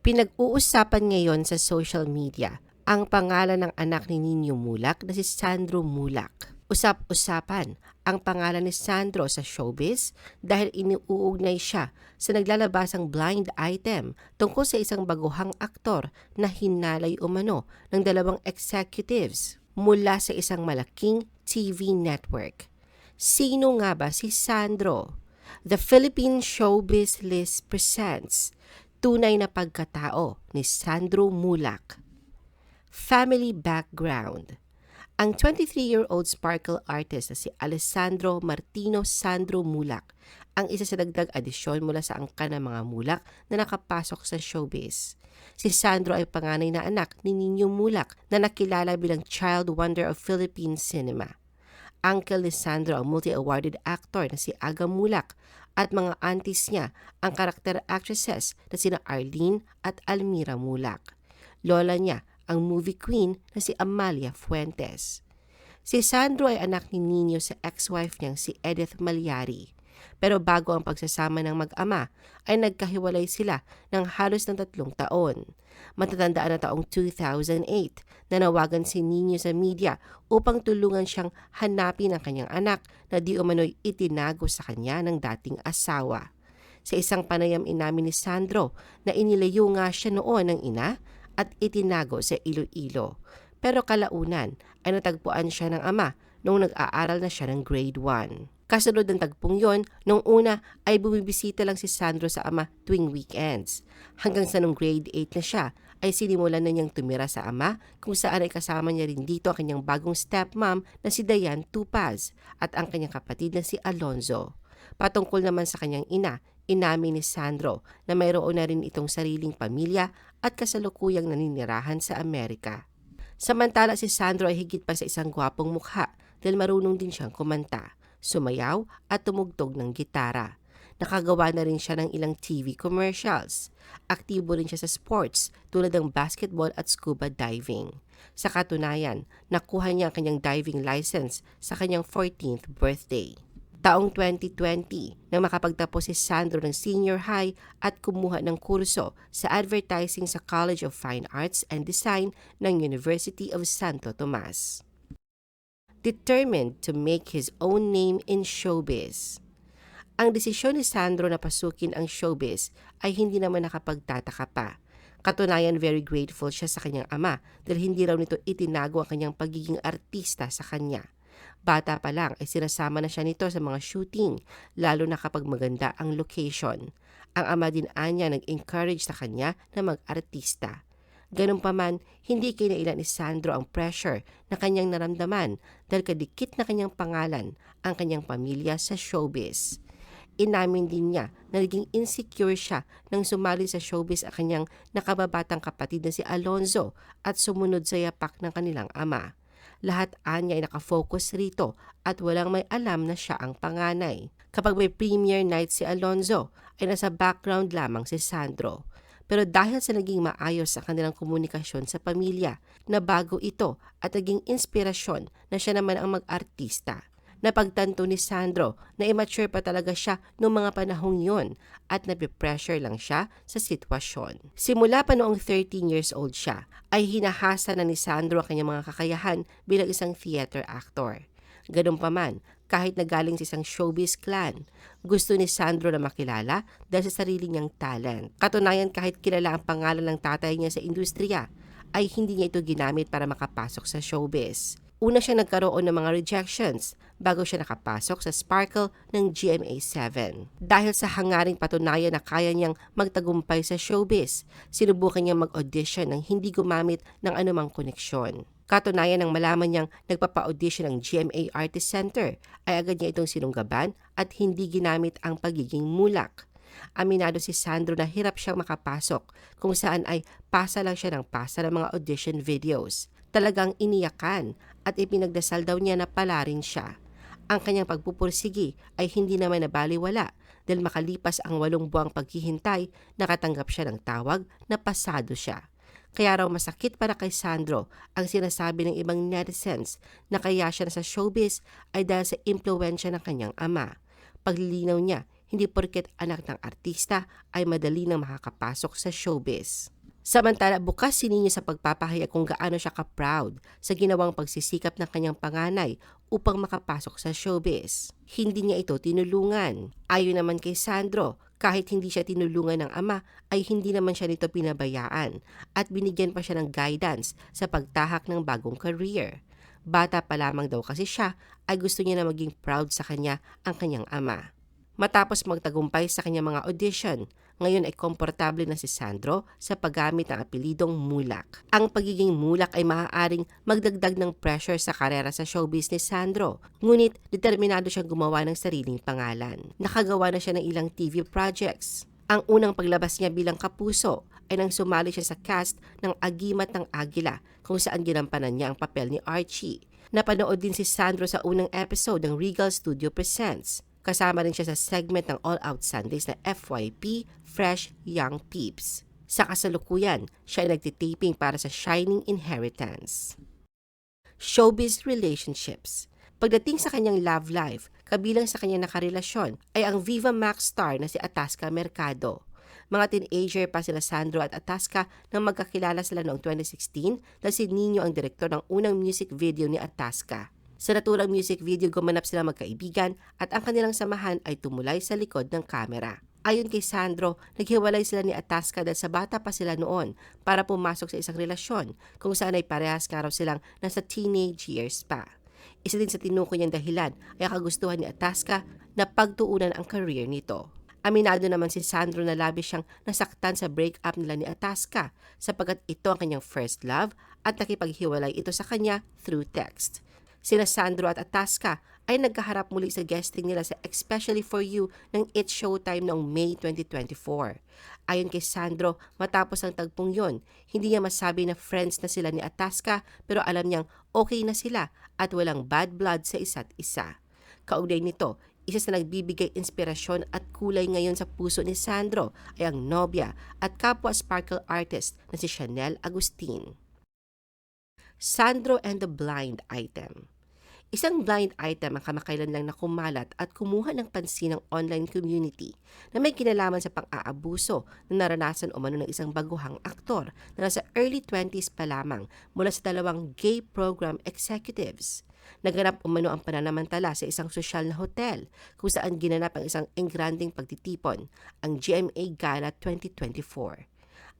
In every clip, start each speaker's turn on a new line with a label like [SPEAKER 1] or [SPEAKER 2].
[SPEAKER 1] Pinag-uusapan ngayon sa social media ang pangalan ng anak ni Nino Mulak na si Sandro Mulak. Usap-usapan ang pangalan ni Sandro sa showbiz dahil iniuugnay siya sa naglalabasang blind item tungkol sa isang baguhang aktor na hinalay umano ng dalawang executives mula sa isang malaking TV network. Sino nga ba si Sandro? The Philippine Showbiz List presents Tunay na Pagkatao ni Sandro Mulak. Family Background Ang 23-year-old sparkle artist na si Alessandro Martino Sandro Mulak ang isa sa dagdag adisyon mula sa angka ng mga mulak na nakapasok sa showbiz. Si Sandro ay panganay na anak ni Nino Mulak na nakilala bilang Child Wonder of Philippine Cinema. Uncle ni Sandro ang multi-awarded actor na si Aga Mulak at mga aunties niya ang karakter actresses na sina Arlene at Almira Mulak. Lola niya ang movie queen na si Amalia Fuentes. Si Sandro ay anak ni Nino sa ex-wife niyang si Edith Malyari. Pero bago ang pagsasama ng mag-ama ay nagkahiwalay sila ng halos ng tatlong taon. Matatandaan na taong 2008 na nawagan si Nino sa media upang tulungan siyang hanapin ang kanyang anak na di umano'y itinago sa kanya ng dating asawa. Sa isang panayam inamin ni Sandro na inilayo nga siya noon ng ina at itinago sa Iloilo. Pero kalaunan ay natagpuan siya ng ama noong nag-aaral na siya ng grade 1. Kasunod ng tagpong yon, nung una ay bumibisita lang si Sandro sa ama tuwing weekends. Hanggang sa nung grade 8 na siya, ay sinimulan na niyang tumira sa ama kung saan ay kasama niya rin dito ang kanyang bagong stepmom na si Dayan Tupaz at ang kanyang kapatid na si Alonzo. Patungkol naman sa kanyang ina, inamin ni Sandro na mayroon na rin itong sariling pamilya at kasalukuyang naninirahan sa Amerika. Samantala si Sandro ay higit pa sa isang gwapong mukha dahil marunong din siyang kumanta sumayaw at tumugtog ng gitara. Nakagawa na rin siya ng ilang TV commercials. Aktibo rin siya sa sports tulad ng basketball at scuba diving. Sa katunayan, nakuha niya ang kanyang diving license sa kanyang 14th birthday. Taong 2020 nang makapagtapos si Sandro ng senior high at kumuha ng kurso sa advertising sa College of Fine Arts and Design ng University of Santo Tomas determined to make his own name in showbiz. Ang desisyon ni Sandro na pasukin ang showbiz ay hindi naman nakapagtataka pa. Katunayan very grateful siya sa kanyang ama dahil hindi raw nito itinago ang kanyang pagiging artista sa kanya. Bata pa lang ay sinasama na siya nito sa mga shooting, lalo na kapag maganda ang location. Ang ama din anya nag-encourage sa kanya na mag-artista. Ganun pa man, hindi kinailan ni Sandro ang pressure na kanyang naramdaman dahil kadikit na kanyang pangalan ang kanyang pamilya sa showbiz. Inamin din niya na naging insecure siya nang sumali sa showbiz ang kanyang nakababatang kapatid na si Alonzo at sumunod sa yapak ng kanilang ama. Lahat anya ay nakafocus rito at walang may alam na siya ang panganay. Kapag may premiere night si Alonzo, ay nasa background lamang si Sandro. Pero dahil sa naging maayos sa kanilang komunikasyon sa pamilya, na bago ito at naging inspirasyon na siya naman ang mag-artista. Napagtanto ni Sandro na immature pa talaga siya noong mga panahong yon at nabipressure lang siya sa sitwasyon. Simula pa noong 13 years old siya, ay hinahasa na ni Sandro ang kanyang mga kakayahan bilang isang theater actor. Ganun pa man, kahit na galing sa isang showbiz clan. Gusto ni Sandro na makilala dahil sa sarili niyang talent. Katunayan kahit kilala ang pangalan ng tatay niya sa industriya, ay hindi niya ito ginamit para makapasok sa showbiz. Una siya nagkaroon ng mga rejections bago siya nakapasok sa Sparkle ng GMA7. Dahil sa hangaring patunayan na kaya niyang magtagumpay sa showbiz, sinubukan niyang mag-audition ng hindi gumamit ng anumang koneksyon. Katunayan ng malaman niyang nagpapa-audition ng GMA Artist Center ay agad niya itong sinunggaban at hindi ginamit ang pagiging mulak. Aminado si Sandro na hirap siyang makapasok kung saan ay pasa lang siya ng pasa ng mga audition videos. Talagang iniyakan at ipinagdasal daw niya na pala rin siya. Ang kanyang pagpupursigi ay hindi naman nabaliwala dahil makalipas ang walong buwang paghihintay, nakatanggap siya ng tawag na pasado siya. Kaya raw masakit para kay Sandro ang sinasabi ng ibang netizens na kaya siya sa showbiz ay dahil sa impluensya ng kanyang ama. Paglilinaw niya, hindi porket anak ng artista ay madali nang makakapasok sa showbiz. Samantala, bukas si Nino sa pagpapahayag kung gaano siya ka-proud sa ginawang pagsisikap ng kanyang panganay upang makapasok sa showbiz. Hindi niya ito tinulungan. Ayon naman kay Sandro, kahit hindi siya tinulungan ng ama, ay hindi naman siya nito pinabayaan at binigyan pa siya ng guidance sa pagtahak ng bagong career. Bata pa lamang daw kasi siya ay gusto niya na maging proud sa kanya ang kanyang ama. Matapos magtagumpay sa kanyang mga audition, ngayon ay komportable na si Sandro sa paggamit ng apelidong Mulak. Ang pagiging Mulak ay maaaring magdagdag ng pressure sa karera sa show business Sandro. Ngunit determinado siyang gumawa ng sariling pangalan. Nakagawa na siya ng ilang TV projects. Ang unang paglabas niya bilang kapuso ay nang sumali siya sa cast ng Agimat ng Agila kung saan ginampanan niya ang papel ni Archie. Napanood din si Sandro sa unang episode ng Regal Studio Presents. Kasama rin siya sa segment ng All Out Sundays na FYP Fresh Young Peeps. Sa kasalukuyan, siya ay nagtitaping para sa Shining Inheritance. Showbiz Relationships Pagdating sa kanyang love life, kabilang sa kanyang nakarelasyon ay ang Viva Max star na si Atasca Mercado. Mga teenager pa sila Sandro at Atasca nang magkakilala sila noong 2016 na si Nino ang direktor ng unang music video ni Atasca. Sa naturang music video, gumanap sila magkaibigan at ang kanilang samahan ay tumulay sa likod ng kamera. Ayon kay Sandro, naghiwalay sila ni Atasca dahil sa bata pa sila noon para pumasok sa isang relasyon kung saan ay parehas nga raw silang nasa teenage years pa. Isa din sa tinukoy niyang dahilan ay kagustuhan ni Atasca na pagtuunan ang career nito. Aminado naman si Sandro na labis siyang nasaktan sa breakup nila ni Atasca sapagkat ito ang kanyang first love at nakipaghiwalay ito sa kanya through text. Sina Sandro at Atasca ay nagkaharap muli sa guesting nila sa Especially For You ng It's Showtime noong May 2024. Ayon kay Sandro, matapos ang tagpong yon, hindi niya masabi na friends na sila ni Atasca pero alam niyang okay na sila at walang bad blood sa isa't isa. Kaugnay nito, isa sa nagbibigay inspirasyon at kulay ngayon sa puso ni Sandro ay ang nobya at kapwa sparkle artist na si Chanel Agustin. Sandro and the Blind Item Isang blind item ang kamakailan lang na kumalat at kumuha ng pansin ng online community na may kinalaman sa pang-aabuso na naranasan umano ng isang baguhang aktor na nasa early 20s pa lamang mula sa dalawang gay program executives. Naganap umano ang pananamantala sa isang sosyal na hotel kung saan ginanap ang isang engranding pagtitipon, ang GMA Gala 2024.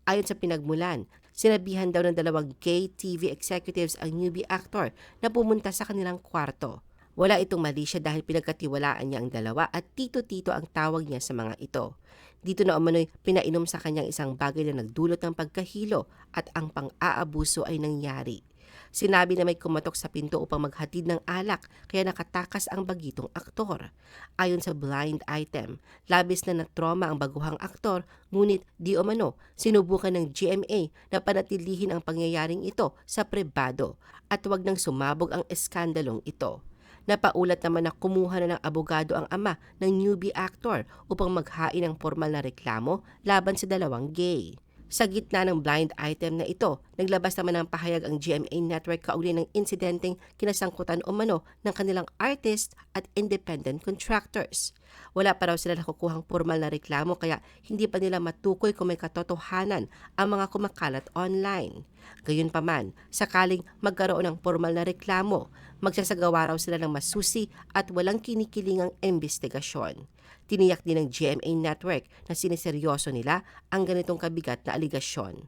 [SPEAKER 1] Ayon sa pinagmulan, sinabihan daw ng dalawang gay TV executives ang newbie actor na pumunta sa kanilang kwarto. Wala itong mali siya dahil pinagkatiwalaan niya ang dalawa at tito-tito ang tawag niya sa mga ito. Dito na umano'y pinainom sa kanyang isang bagay na nagdulot ng pagkahilo at ang pang-aabuso ay nangyari. Sinabi na may kumatok sa pinto upang maghatid ng alak kaya nakatakas ang bagitong aktor. Ayon sa blind item, labis na na-trauma ang baguhang aktor ngunit di umano sinubukan ng GMA na panatilihin ang pangyayaring ito sa pribado at wag nang sumabog ang eskandalong ito. Napaulat naman na kumuha na ng abogado ang ama ng newbie actor upang maghain ng formal na reklamo laban sa dalawang gay. Sa gitna ng blind item na ito, naglabas naman ng pahayag ang GMA Network kaugnay ng insidenteng kinasangkutan umano ng kanilang artist at independent contractors. Wala pa raw sila nakukuhang formal na reklamo kaya hindi pa nila matukoy kung may katotohanan ang mga kumakalat online. Gayunpaman, sakaling magkaroon ng formal na reklamo, magsasagawa raw sila ng masusi at walang kinikilingang investigasyon. Tiniyak din ng GMA Network na siniseryoso nila ang ganitong kabigat na aligasyon.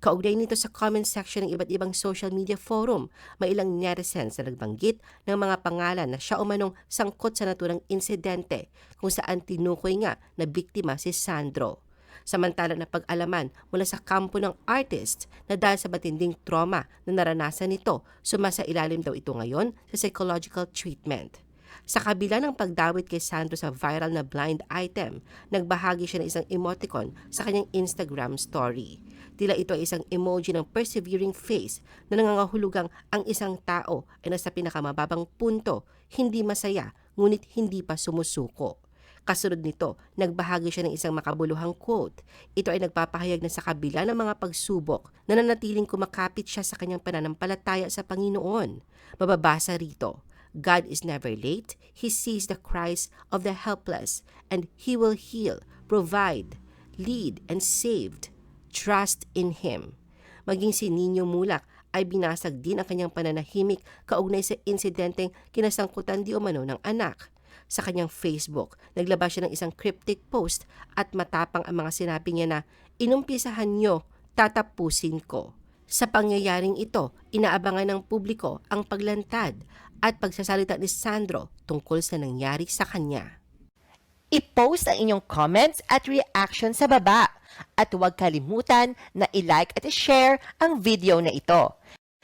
[SPEAKER 1] Kaugnay nito sa comment section ng iba't ibang social media forum, may ilang netizens na nagbanggit ng mga pangalan na siya umanong sangkot sa naturang insidente kung saan tinukoy nga na biktima si Sandro. Samantala na pag-alaman mula sa kampo ng artist na dahil sa matinding trauma na naranasan nito, sumasa ilalim daw ito ngayon sa psychological treatment. Sa kabila ng pagdawit kay Sandro sa viral na blind item, nagbahagi siya ng isang emoticon sa kanyang Instagram story. Tila ito ay isang emoji ng persevering face na nangangahulugang ang isang tao ay nasa pinakamababang punto, hindi masaya, ngunit hindi pa sumusuko. Kasunod nito, nagbahagi siya ng isang makabuluhang quote. Ito ay nagpapahayag na sa kabila ng mga pagsubok, nananatiling kumakapit siya sa kanyang pananampalataya sa Panginoon. Mababasa rito, God is never late. He sees the cries of the helpless and He will heal, provide, lead, and save. Trust in Him. Maging si Nino Mulak ay binasag din ang kanyang pananahimik kaugnay sa insidenteng kinasangkutan di umano ng anak. Sa kanyang Facebook, naglabas siya ng isang cryptic post at matapang ang mga sinabi niya na inumpisahan nyo, tatapusin ko. Sa pangyayaring ito, inaabangan ng publiko ang paglantad at pagsasalita ni Sandro tungkol sa nangyari sa kanya.
[SPEAKER 2] I-post ang inyong comments at reaction sa baba. At huwag kalimutan na i-like at i-share ang video na ito.